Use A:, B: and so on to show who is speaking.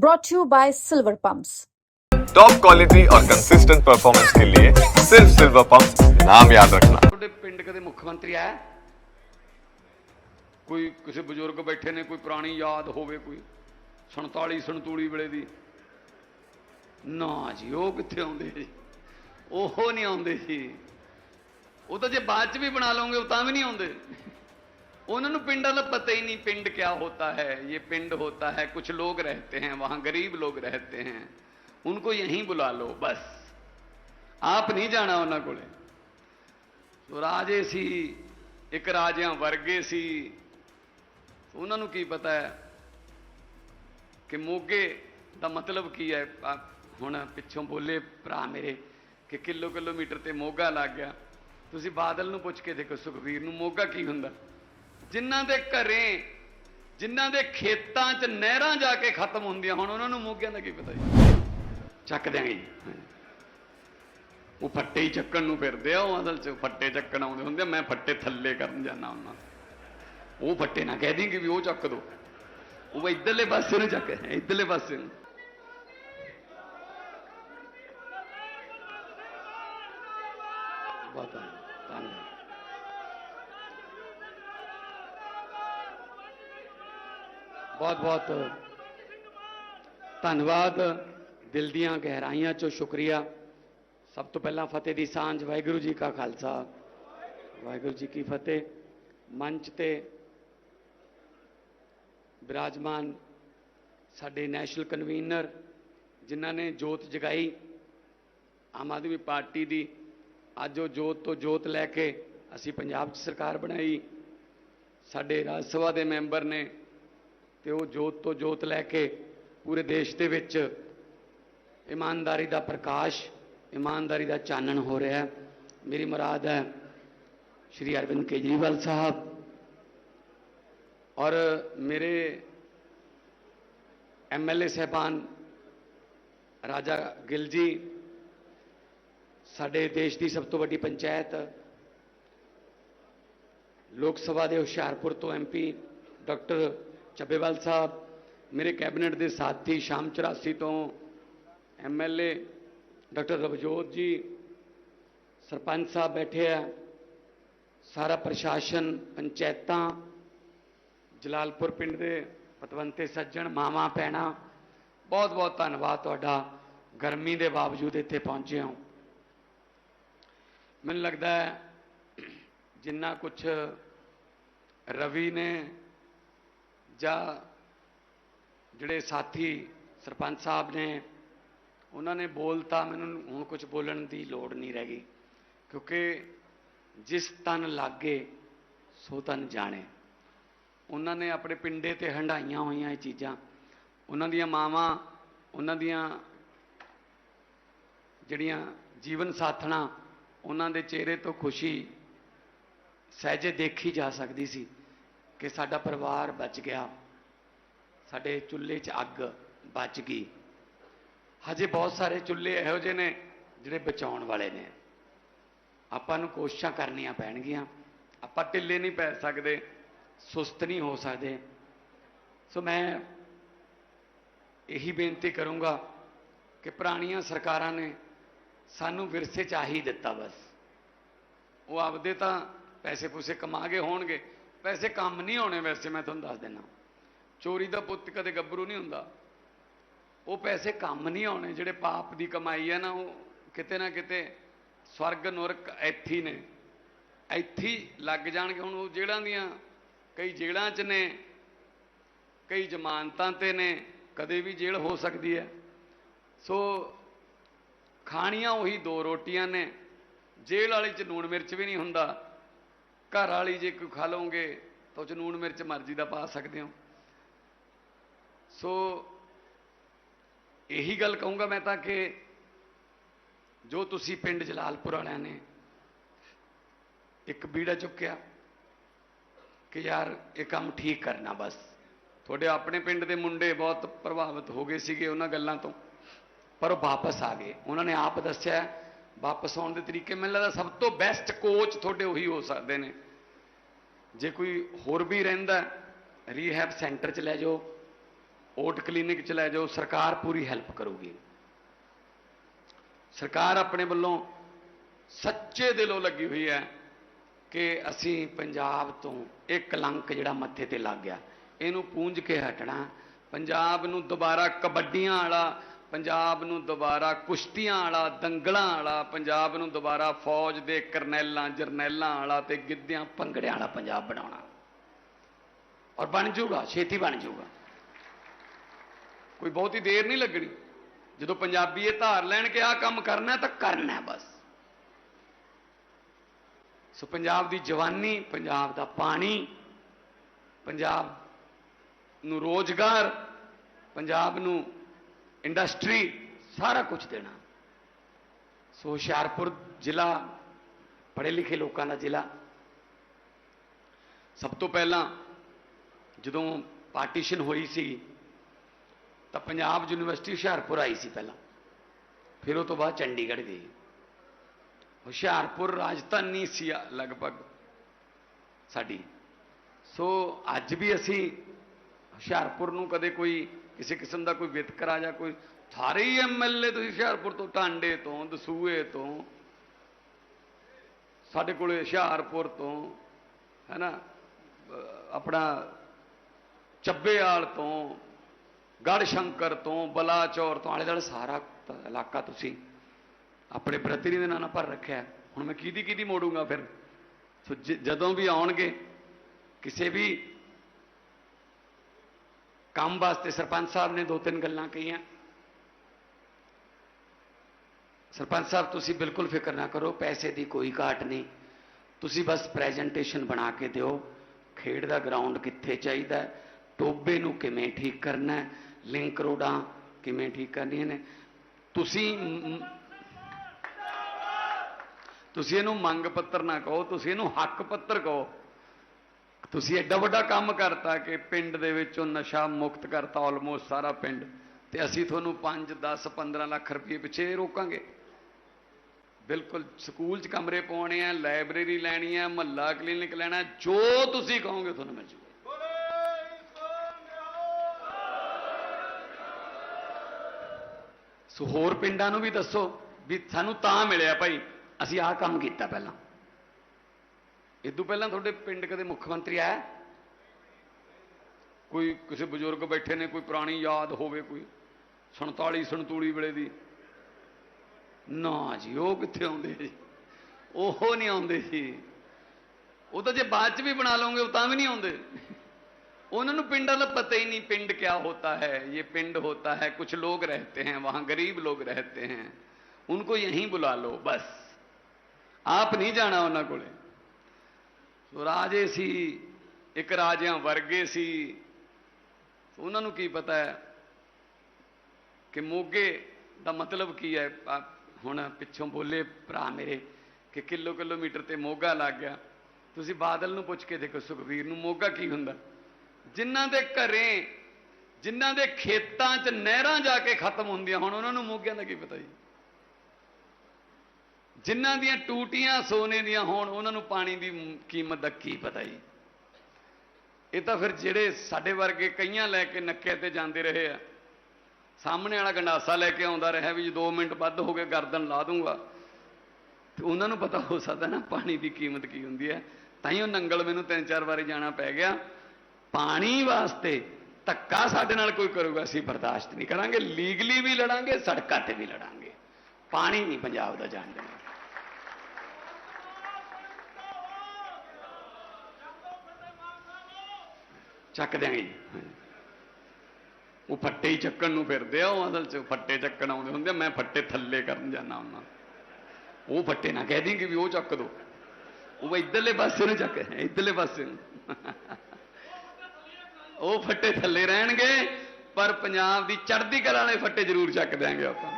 A: brought to you by Silver Pumps.
B: Top quality और consistent performance के लिए सिर्फ सिल्वर पंप नाम याद रखना
C: ਤੁਹਾਡੇ ਪਿੰਡ ਕਦੇ ਮੁੱਖ ਮੰਤਰੀ ਆਇਆ ਕੋਈ ਕਿਸੇ ਬਜ਼ੁਰਗ ਬੈਠੇ ਨੇ ਕੋਈ ਪੁਰਾਣੀ ਯਾਦ ਹੋਵੇ ਕੋਈ 47 ਸੰਤੂਲੀ ਵੇਲੇ ਦੀ ਨਾ ਜੀ ਉਹ ਕਿੱਥੇ ਆਉਂਦੇ ਜੀ ਉਹ ਨਹੀਂ ਆਉਂਦੇ ਜੀ ਉਹ ਤਾਂ ਜੇ ਬਾਅਦ ਚ ਵੀ ਬਣਾ ਲਓਗੇ ਉਹ ਤਾਂ ਵੀ ਨਹੀਂ ਆਉਂਦੇ ਉਹਨਾਂ ਨੂੰ ਪਿੰਡਾਂ ਦਾ ਪਤਾ ही नहीं पिंड क्या होता है ये पिंड होता है कुछ लोग रहते हैं वहां गरीब लोग रहते हैं उनको यहीं बुला लो बस ਆਪ ਨਹੀਂ ਜਾਣਾ ਉਹਨਾਂ ਕੋਲੇ ਸੋ ਰਾਜੇ ਸੀ ਇੱਕ ਰਾਜਿਆਂ ਵਰਗੇ ਸੀ ਉਹਨਾਂ ਨੂੰ ਕੀ ਪਤਾ ਹੈ ਕਿ ਮੋਗੇ ਦਾ ਮਤਲਬ ਕੀ ਹੈ ਆ ਹੁਣ ਪਿੱਛੋਂ ਬੋਲੇ ਭਰਾ ਮੇਰੇ ਕਿ ਕਿਲੋ ਕਿਲੋਮੀਟਰ ਤੇ ਮੋਗਾ ਲੱਗ ਗਿਆ ਤੁਸੀਂ ਬਾਦਲ ਨੂੰ ਪੁੱਛ ਕੇ ਦੇਖੋ ਸੁਖਵੀਰ ਨੂੰ ਮੋਗਾ ਕੀ ਹੁੰਦਾ ਜਿਨ੍ਹਾਂ ਦੇ ਘਰੇ, ਜਿਨ੍ਹਾਂ ਦੇ ਖੇਤਾਂ 'ਚ ਨਹਿਰਾਂ ਜਾ ਕੇ ਖਤਮ ਹੁੰਦੀਆਂ ਹੁਣ, ਉਹਨਾਂ ਨੂੰ ਮੋਗਿਆਂ ਦਾ ਕੀ ਪਤਾ ਜੀ? ਚੱਕ ਦਿਆਂਗੇ ਉਹ ਫੱਟੇ ਹੀ ਚੱਕਣ ਨੂੰ ਫਿਰਦੇ ਆ, ਉਹ ਅਸਲ 'ਚ ਫੱਟੇ ਚੱਕਣ ਆਉਂਦੇ ਹੁੰਦੇ ਆ, ਮੈਂ ਫੱਟੇ ਥੱਲੇ ਕਰਨ ਜਾਣਾ ਉਹਨਾਂ ਉਹ ਫੱਟੇ ਨਾ ਕਹਿ ਦੇਂਗੇ ਵੀ ਉਹ ਚੱਕ ਦੋ। ਉਹ ਇਧਰਲੇ ਪਾਸੇ ਨੂੰ ਚੱਕ ਇਧਰਲੇ ਪਾਸੇ ਨੂੰ। ਬਹੁਤ ਬਹੁਤ ਬਹੁਤ ਧੰਨਵਾਦ। ਦਿਲ ਦੀਆਂ ਗਹਿਰਾਈਆਂ ਚੋਂ ਸ਼ੁਕਰੀਆ। ਸਭ ਤੋਂ ਪਹਿਲਾਂ ਫਤਿਹ ਦੀ ਸਾਂਝ, ਵਾਹਿਗੁਰੂ ਜੀ ਕਾ ਖਾਲਸਾ। ਵਾਹਿਗੁਰੂ ਜੀ ਕੀ ਫਤਿਹ। ਮੰਚ ਤੇ ਬਿਰਾਜਮਾਨ ਸਾਡੇ ਨੈਸ਼ਨਲ ਕਨਵੀਨਰ, ਜਿਨ੍ਹਾਂ ਨੇ ਜੋਤ ਜਗਾਈ। ਆਮ ਆਦਮੀ ਪਾਰਟੀ ਦੀ ਅੱਜ ਉਹ ਜੋਤ ਤੋਂ ਜੋਤ ਲੈ ਕੇ ਅਸੀਂ ਪੰਜਾਬ 'ਚ ਸਰਕਾਰ ਬਣਾਈ। ਸਾਡੇ ਰਾਜ ਸਭਾ ਦੇ ਮੈਂਬਰ ਨੇ ਤੇ ਉਹ ਜੋਤ ਤੋਂ ਜੋਤ ਲੈ ਕੇ ਪੂਰੇ ਦੇਸ਼ ਦੇ ਵਿੱਚ ਇਮਾਨਦਾਰੀ ਦਾ ਪ੍ਰਕਾਸ਼, ਇਮਾਨਦਾਰੀ ਦਾ ਚਾਨਣ ਹੋ ਰਿਹਾ ਹੈ। ਮੇਰੀ ਮੁਰਾਦ ਹੈ ਸ਼੍ਰੀ ਅਰਵਿੰਦ ਕੇਜਰੀਵਾਲ ਸਾਹਿਬ। ਔਰ ਮੇਰੇ ਐਮਐਲਏ ਸਹਿਬਾਨ ਰਾਜਾ ਗਿੱਲ ਜੀ, ਸਾਡੇ ਦੇਸ਼ ਦੀ ਸਭ ਤੋਂ ਵੱਡੀ ਪੰਚਾਇਤ, ਲੋਕ ਸਭਾ ਦੇ ਹੁਸ਼ਿਆਰਪੁਰ ਤੋਂ ਐਮਪੀ ਡਾਕਟਰ ਚੱਬੇਵਾਲ ਸਾਹਿਬ, ਮੇਰੇ ਕੈਬਨਿਟ ਦੇ ਸਾਥੀ ਸ਼ਾਮ 84 ਤੋਂ ਐਮਐਲਏ ਡਾਕਟਰ ਰਵਜੋਤ ਜੀ, ਸਰਪੰਚ ਸਾਹਿਬ ਬੈਠੇ ਆ, ਸਾਰਾ ਪ੍ਰਸ਼ਾਸਨ, ਪੰਚਾਇਤਾਂ, ਜਲਾਲਪੁਰ ਪਿੰਡ ਦੇ ਪਤਵੰਤੇ ਸੱਜਣ, ਮਾਵਾ ਪੈਣਾ ਬਹੁਤ ਬਹੁਤ ਧੰਨਵਾਦ ਤੁਹਾਡਾ, ਗਰਮੀ ਦੇ ਬਾਵਜੂਦ ਇੱਥੇ ਪਹੁੰਚੇ ਹੋ। ਮੈਨੂੰ ਲੱਗਦਾ ਹੈ ਜਿੰਨਾ ਕੁਝ ਰਵੀ ਨੇ ਜਾਂ ਜਿਹੜੇ ਸਾਥੀ ਸਰਪੰਚ ਸਾਹਿਬ ਨੇ, ਉਹਨਾਂ ਨੇ ਬੋਲਤਾ ਮੈਨੂੰ ਹੁਣ ਕੁਝ ਬੋਲਣ ਦੀ ਲੋੜ ਨਹੀਂ ਰਹਿ ਗਈ, ਕਿਉਂਕਿ ਜਿਸ ਤਨ ਲਾਗੇ, ਸੋ ਤਨ ਜਾਣੇ। ਉਹਨਾਂ ਨੇ ਆਪਣੇ ਪਿੰਡੇ ਤੇ ਹੰਡਾਈਆਂ ਹੋਈਆਂ ਇਹ ਚੀਜ਼ਾਂ। ਉਹਨਾਂ ਦੀਆਂ ਮਾਵਾਂ, ਉਹਨਾਂ ਦੀਆਂ ਜਿਹੜੀਆਂ ਜੀਵਨ ਸਾਥਣਾ, ਉਹਨਾਂ ਦੇ ਚਿਹਰੇ ਤੋਂ ਖੁਸ਼ੀ ਸਹਿਜੇ ਦੇਖੀ ਜਾ ਸਕਦੀ ਸੀ। ਕਿ ਸਾਡਾ ਪਰਿਵਾਰ ਬਚ ਗਿਆ। ਸਾਡੇ ਚੁੱਲ੍ਹੇ 'ਚ ਅੱਗ ਬਚ ਗਈ। ਹਜੇ ਬਹੁਤ ਸਾਰੇ ਚੁੱਲ੍ਹੇ ਇਹੋ ਜਿਹੇ ਨੇ ਜਿਹੜੇ ਬਚਾਉਣ ਵਾਲੇ ਨੇ। ਆਪਾਂ ਨੂੰ ਕੋਸ਼ਿਸ਼ਾਂ ਕਰਨੀਆਂ ਪੈਣਗੀਆਂ। ਆਪਾਂ ਢਿੱਲੇ ਨਹੀਂ ਪੈ ਸਕਦੇ, ਸੁਸਤ ਨਹੀਂ ਹੋ ਸਕਦੇ। ਸੋ ਮੈਂ ਇਹੀ ਬੇਨਤੀ ਕਰੂੰਗਾ ਕਿ ਪੁਰਾਣੀਆਂ ਸਰਕਾਰਾਂ ਨੇ ਸਾਨੂੰ ਵਿਰਸੇ ਚ ਆਹੀ ਦਿੱਤਾ ਬਸ। ਉਹ ਆਪਦੇ ਤਾਂ ਪੈਸੇ ਪੂਸੇ ਕਮਾ ਕੇ ਹੋਣਗੇ। ਪੈਸੇ ਕੰਮ ਨਹੀਂ ਆਉਣੇ ਵੈਸੇ ਮੈਂ ਤੁਹਾਨੂੰ ਦੱਸ ਦਿੰਦਾ ਚੋਰੀ ਦਾ ਪੁੱਤ ਕਦੇ ਗੱਭਰੂ ਨਹੀਂ ਹੁੰਦਾ। ਉਹ ਪੈਸੇ ਕੰਮ ਨਹੀਂ ਆਉਣੇ, ਜਿਹੜੇ ਪਾਪ ਦੀ ਕਮਾਈ ਹੈ ਨਾ, ਉਹ ਕਿਤੇ ਨਾ ਕਿਤੇ ਸਵਰਗ, ਨਰਕ ਇੱਥੇ ਨੇ। ਇੱਥੇ ਲੱਗ ਜਾਣਗੇ। ਹੁਣ ਉਹ ਜੇਲ੍ਹਾਂ ਦੀਆਂ ਕਈ ਜੇਲ੍ਹਾਂ 'ਚ ਨੇ, ਕਈ ਜ਼ਮਾਨਤਾਂ ਤੇ ਨੇ, ਕਦੇ ਵੀ ਜੇਲ੍ਹ ਹੋ ਸਕਦੀ ਹੈ। ਸੋ ਖਾਣੀਆਂ ਉਹੀ ਦੋ ਰੋਟੀਆਂ ਨੇ। ਜੇਲ੍ਹ ਵਾਲੇ 'ਚ ਨੂਣ ਮਿਰਚ ਵੀ ਨਹੀਂ ਹੁੰਦਾ। ਘਰ ਵਾਲੀ ਜੇ ਕੋਈ ਖਾ ਲਓਗੇ ਤਾਂ ਉਹ 'ਚ ਨੂਣ ਮਿਰਚ ਮਰਜ਼ੀ ਦਾ ਪਾ ਸਕਦੇ ਹੋ। ਸੋ ਇਹੀ ਗੱਲ ਕਹੂੰਗਾ ਮੈਂ ਤਾਂ ਕਿ ਜੋ ਤੁਸੀਂ ਪਿੰਡ ਜਲਾਲਪੁਰ ਵਾਲਿਆਂ ਨੇ ਇੱਕ ਬੀੜਾ ਚੁੱਕਿਆ ਕਿ ਯਾਰ ਇਹ ਕੰਮ ਠੀਕ ਕਰਨਾ ਬਸ। ਤੁਹਾਡੇ ਆਪਣੇ ਪਿੰਡ ਦੇ ਮੁੰਡੇ ਬਹੁਤ ਪ੍ਰਭਾਵਿਤ ਹੋ ਗਏ ਸੀਗੇ ਉਹਨਾਂ ਗੱਲਾਂ ਤੋਂ, ਪਰ ਉਹ ਵਾਪਸ ਆ ਗਏ। ਉਹਨਾਂ ਨੇ ਆਪ ਦੱਸਿਆ ਵਾਪਸ ਆਉਣ ਦੇ ਤਰੀਕੇ ਮੈਨੂੰ ਲੱਗਦਾ ਸਭ ਤੋਂ ਬੈਸਟ ਕੋਚ ਤੁਹਾਡੇ ਉਹੀ ਹੋ ਸਕਦੇ ਨੇ। ਜੇ ਕੋਈ ਹੋਰ ਵੀ ਰਹਿੰਦਾ ਰੀਹੈਬ ਸੈਂਟਰ 'ਚ ਲੈ ਜਾਓ ਓਟ ਕਲੀਨਿਕ ਚ ਲੈ ਜਾਓ, ਸਰਕਾਰ ਪੂਰੀ ਹੈਲਪ ਕਰੂਗੀ। ਸਰਕਾਰ ਆਪਣੇ ਵੱਲੋਂ ਸੱਚੇ ਦਿਲੋਂ ਲੱਗੀ ਹੋਈ ਹੈ ਕਿ ਅਸੀਂ ਪੰਜਾਬ ਤੋਂ ਇਹ ਕਲੰਕ ਜਿਹੜਾ ਮੱਥੇ ਤੇ ਲੱਗ ਗਿਆ। ਇਹਨੂੰ ਪੂੰਝ ਕੇ ਹਟਣਾ, ਪੰਜਾਬ ਨੂੰ ਦੁਬਾਰਾ ਕਬੱਡੀਆਂ ਵਾਲਾ ਪੰਜਾਬ ਨੂੰ ਦੁਬਾਰਾ ਕੁਸ਼ਤੀਆਂ ਵਾਲਾ, ਦੰਗਲਾਂ ਵਾਲਾ, ਪੰਜਾਬ ਨੂੰ ਦੁਬਾਰਾ ਫੌਜ ਦੇ ਕਰਨੈਲਾਂ, ਜਰਨੈਲਾਂ ਵਾਲਾ ਤੇ ਗਿੱਧਿਆਂ, ਭੰਗੜਿਆਂ ਵਾਲਾ ਪੰਜਾਬ ਬਣਾਉਣਾ। ਔਰ ਬਣ ਜਾਊਗਾ, ਛੇਤੀ ਬਣ ਜਾਊਗਾ। ਕੋਈ ਬਹੁਤੀ ਦੇਰ ਨਹੀਂ ਲੱਗਣੀ। ਜਦੋਂ ਪੰਜਾਬੀ ਇਹ ਧਾਰ ਲੈਣ ਕਿ ਆਹ ਕੰਮ ਕਰਨਾ, ਤਾਂ ਕਰਨਾ ਬਸ। ਸੋ ਪੰਜਾਬ ਦੀ ਜਵਾਨੀ, ਪੰਜਾਬ ਦਾ ਪਾਣੀ, ਪੰਜਾਬ ਨੂੰ ਰੋਜ਼ਗਾਰ, ਪੰਜਾਬ ਨੂੰ ਇੰਡਸਟਰੀ, ਸਾਰਾ ਕੁਝ ਦੇਣਾ। ਸੋ ਹੁਸ਼ਿਆਰਪੁਰ ਜ਼ਿਲ੍ਹਾ ਪੜ੍ਹੇ ਲਿਖੇ ਲੋਕਾਂ ਦਾ ਜ਼ਿਲ੍ਹਾ। ਸਭ ਤੋਂ ਪਹਿਲਾਂ ਜਦੋਂ ਪਾਰਟੀਸ਼ਨ ਹੋਈ ਸੀ, ਤਾਂ ਪੰਜਾਬ ਯੂਨੀਵਰਸਿਟੀ ਹੁਸ਼ਿਆਰਪੁਰ ਆਈ ਸੀ ਪਹਿਲਾਂ। ਫਿਰ ਉਹ ਤੋਂ ਬਾਅਦ ਚੰਡੀਗੜ੍ਹ ਗਈ। ਹੁਸ਼ਿਆਰਪੁਰ ਰਾਜਧਾਨੀ ਸੀ ਲਗਭਗ ਸਾਡੀ। ਸੋ ਅੱਜ ਵੀ ਅਸੀਂ ਹੁਸ਼ਿਆਰਪੁਰ ਨੂੰ ਕਦੇ ਕੋਈ ਕਿਸੇ ਕਿਸਮ ਦਾ ਕੋਈ ਵਿਤਕਰਾ ਜਾਂ ਕੋਈ ਸਾਰੇ ਹੀ ਐਮਐਲਏ ਤੁਸੀਂ ਹੁਸ਼ਿਆਰਪੁਰ ਤੋਂ, ਟਾਂਡੇ ਤੋਂ, ਦਸੂਏ ਤੋਂ, ਸਾਡੇ ਕੋਲੇ ਹੁਸ਼ਿਆਰਪੁਰ ਤੋਂ ਹੈ ਨਾ ਆਪਣਾ ਚੱਬੇਆਲ ਤੋਂ ਗੜ ਸ਼ੰਕਰ ਤੋਂ, ਬਲਾਚੌਰ ਤੋਂ, ਆਲੇ ਦੁਆਲੇ ਸਾਰਾ ਇਲਾਕਾ ਤੁਸੀਂ ਆਪਣੇ ਪ੍ਰਤੀਨਿਧੀ ਦੇ ਨਾਂ ਨਾਲ ਭਰ ਰੱਖਿਆ। ਹੁਣ ਮੈਂ ਕਿਹਦੀ ਕਿਹਦੀ ਮੋੜੂੰਗਾ ਫਿਰ? ਸੋ ਜਦੋਂ ਵੀ ਆਉਣਗੇ, ਕਿਸੇ ਵੀ ਕੰਮ ਵਾਸਤੇ ਸਰਪੰਚ ਸਾਹਿਬ ਨੇ ਦੋ ਤਿੰਨ ਗੱਲਾਂ ਕਹੀਆਂ। ਸਰਪੰਚ ਸਾਹਿਬ ਤੁਸੀਂ ਬਿਲਕੁਲ ਫਿਕਰ ਨਾ ਕਰੋ ਪੈਸੇ ਦੀ ਕੋਈ ਘਾਟ ਨਹੀਂ। ਤੁਸੀਂ ਬਸ ਪ੍ਰੈਜੈਂਟੇਸ਼ਨ ਬਣਾ ਕੇ ਦਿਓ ਖੇਡ ਦਾ ਗਰਾਊਂਡ ਕਿੱਥੇ ਚਾਹੀਦਾ ਹੈ, ਟੋਬੇ ਨੂੰ ਕਿਵੇਂ ਠੀਕ ਕਰਨਾ ਹੈ, ਲਿੰਕ ਰੋਡਾਂ ਕਿਵੇਂ ਠੀਕ ਕਰਨੀਆਂ ਨੇ। ਤੁਸੀਂ ਤੁਸੀਂ ਇਹਨੂੰ ਮੰਗ ਪੱਤਰ ਨਾ ਕਹੋ ਤੁਸੀਂ ਇਹਨੂੰ ਹੱਕ ਪੱਤਰ ਕਹੋ। ਤੁਸੀਂ ਐਡਾ ਵੱਡਾ ਕੰਮ ਕਰਤਾ ਕਿ ਪਿੰਡ ਦੇ ਵਿੱਚੋਂ ਨਸ਼ਾ ਮੁਕਤ ਕਰਤਾ ਆਲਮੋਸਟ ਸਾਰਾ ਪਿੰਡ। ਤੇ ਅਸੀਂ ਤੁਹਾਨੂੰ 5 10 15 ਲੱਖ ਰੁਪਏ ਪਿੱਛੇ ਰੋਕਾਂਗੇ। ਬਿਲਕੁਲ ਸਕੂਲ 'ਚ ਕਮਰੇ ਪਾਉਣੇ ਆ, ਲਾਇਬ੍ਰੇਰੀ ਲੈਣੀ ਆ, ਮਹੱਲਾ ਕਲੀਨਿਕ ਲੈਣਾ, ਜੋ ਤੁਸੀਂ ਕਹੋਗੇ ਤੁਹਾਨੂੰ ਮਿਲ ਜੂਗਾ। ਸੋ ਹੋਰ ਪਿੰਡਾਂ ਨੂੰ ਵੀ ਦੱਸੋ ਵੀ ਸਾਨੂੰ ਤਾਂ ਮਿਲਿਆ ਭਾਈ, ਅਸੀਂ ਆਹ ਕੰਮ ਕੀਤਾ ਪਹਿਲਾਂ। ਇਦੋਂ ਪਹਿਲਾਂ ਤੁਹਾਡੇ ਪਿੰਡ ਕਦੇ ਮੁੱਖ ਮੰਤਰੀ ਆਇਆ ਕੋਈ ਕਿਸੇ ਬਜ਼ੁਰਗ ਬੈਠੇ ਨੇ ਕੋਈ ਪੁਰਾਣੀ ਯਾਦ ਹੋਵੇ ਕੋਈ 47 ਸੰਤੂਲੀ ਵੇਲੇ ਦੀ ਨਾ ਜੀ ਉਹ ਕਿੱਥੇ ਆਉਂਦੇ ਜੀ ਉਹ ਨਹੀਂ ਆਉਂਦੇ ਜੀ ਉਹ ਤਾਂ ਜੇ ਬਾਅਦ ਚ ਵੀ ਬਣਾ ਲਓਗੇ ਉਹ ਤਾਂ ਵੀ ਨਹੀਂ ਆਉਂਦੇ उन्होंने पिंड का पता ही नहीं पिंड क्या होता है ये पिंड होता है कुछ लोग रहते हैं वहां गरीब लोग रहते हैं उनको यहीं बुला लो बस आप नहीं जाना उन्होंने कोले ਸੋ ਰਾਜੇ ਸੀ, ਇੱਕ ਰਾਜਿਆਂ ਵਰਗੇ ਸੀ। ਉਹਨਾਂ ਨੂੰ ਕੀ ਪਤਾ ਹੈ ਕਿ ਮੋਗੇ ਦਾ ਮਤਲਬ ਕੀ ਹੈ? ਹੁਣ ਪਿੱਛੋਂ ਬੋਲੇ ਭਰਾ ਮੇਰੇ ਕਿ ਕਿਲੋ ਕਿਲੋਮੀਟਰ ਤੇ ਮੋਗਾ ਲੱਗ ਗਿਆ। ਤੁਸੀਂ ਬਾਦਲ ਨੂੰ ਪੁੱਛ ਕੇ ਦੇਖੋ ਸੁਖਵੀਰ ਨੂੰ ਮੋਗਾ ਕੀ ਹੁੰਦਾ? ਜਿਨ੍ਹਾਂ ਦੇ ਘਰੇ, ਜਿਨ੍ਹਾਂ ਦੇ ਖੇਤਾਂ 'ਚ ਨਹਿਰਾਂ ਜਾ ਕੇ ਖਤਮ ਹੁੰਦੀਆਂ, ਹੁਣ ਉਹਨਾਂ ਨੂੰ ਮੋਗਿਆਂ ਦਾ ਕੀ ਪਤਾ ਜੀ? ਜਿਨ੍ਹਾਂ ਦੀਆਂ ਟੂਟੀਆਂ ਸੋਨੇ ਦੀਆਂ ਹੋਣ, ਉਹਨਾਂ ਨੂੰ ਪਾਣੀ ਦੀ ਕੀਮਤ ਦਾ ਕੀ ਪਤਾ ਜੀ? ਇਹ ਤਾਂ ਫਿਰ ਜਿਹੜੇ ਸਾਡੇ ਵਰਗੇ ਕਈਆਂ ਲੈ ਕੇ ਨੱਕੇ ਤੇ ਜਾਂਦੇ ਰਹੇ ਆ, ਸਾਹਮਣੇ ਵਾਲਾ ਗੰਡਾਸਾ ਲੈ ਕੇ ਆਉਂਦਾ ਰਿਹਾ ਵੀ ਜੇ 2 ਮਿੰਟ ਵੱਧ ਹੋ ਗਏ, ਗਰਦਨ ਲਾ ਦੂੰਗਾ। ਤੇ ਉਹਨਾਂ ਨੂੰ ਪਤਾ ਹੋ ਸਕਦਾ ਨਾ ਪਾਣੀ ਦੀ ਕੀਮਤ ਕੀ ਹੁੰਦੀ ਹੈ। ਤਾਂ ਹੀ ਉਹ ਨੰਗਲ ਮੈਨੂੰ ਤਿੰਨ ਚਾਰ ਵਾਰੀ ਜਾਣਾ ਪੈ ਗਿਆ। ਪਾਣੀ ਵਾਸਤੇ ਧੱਕਾ ਸਾਡੇ ਨਾਲ ਕੋਈ ਕਰੂਗਾ, ਅਸੀਂ ਬਰਦਾਸ਼ਤ ਨਹੀਂ ਕਰਾਂਗੇ। ਲੀਗਲੀ ਵੀ ਲੜਾਂਗੇ, ਸੜਕਾਂ ਤੇ ਵੀ ਲੜਾਂਗੇ। ਪਾਣੀ ਨਹੀਂ ਪੰਜਾਬ ਦਾ ਜਾਣ ਦੇਣਾ। ਚੱਕ ਦਿਆਂਗੇ ਜੀ। ਉਹ ਫੱਟੇ ਹੀ ਚੱਕਣ ਨੂੰ ਫਿਰਦੇ ਆ ਉਹ ਅਸਲ ਚ ਫੱਟੇ ਚੱਕਣ ਆਉਂਦੇ ਹੁੰਦੇ ਆ, ਮੈਂ ਫੱਟੇ ਥੱਲੇ ਕਰਨ ਜਾਣਾ ਉਹਨਾਂ ਉਹ ਫੱਟੇ ਨਾ ਕਹਿ ਦੇਂਗੇ ਵੀ ਉਹ ਚੱਕ ਦੋ। ਉਹ ਇਧਰਲੇ ਪਾਸੇ ਨੂੰ ਚੱਕ ਇਧਰਲੇ ਪਾਸੇ ਨੂੰ। ਉਹ ਫੱਟੇ ਥੱਲੇ ਰਹਿਣਗੇ ਪਰ ਪੰਜਾਬ ਦੀ ਚੜ੍ਹਦੀ ਕਲਾ ਵਾਲੇ ਫੱਟੇ ਜ਼ਰੂਰ ਚੱਕ ਦਿਆਂਗੇ ਆਪਾਂ।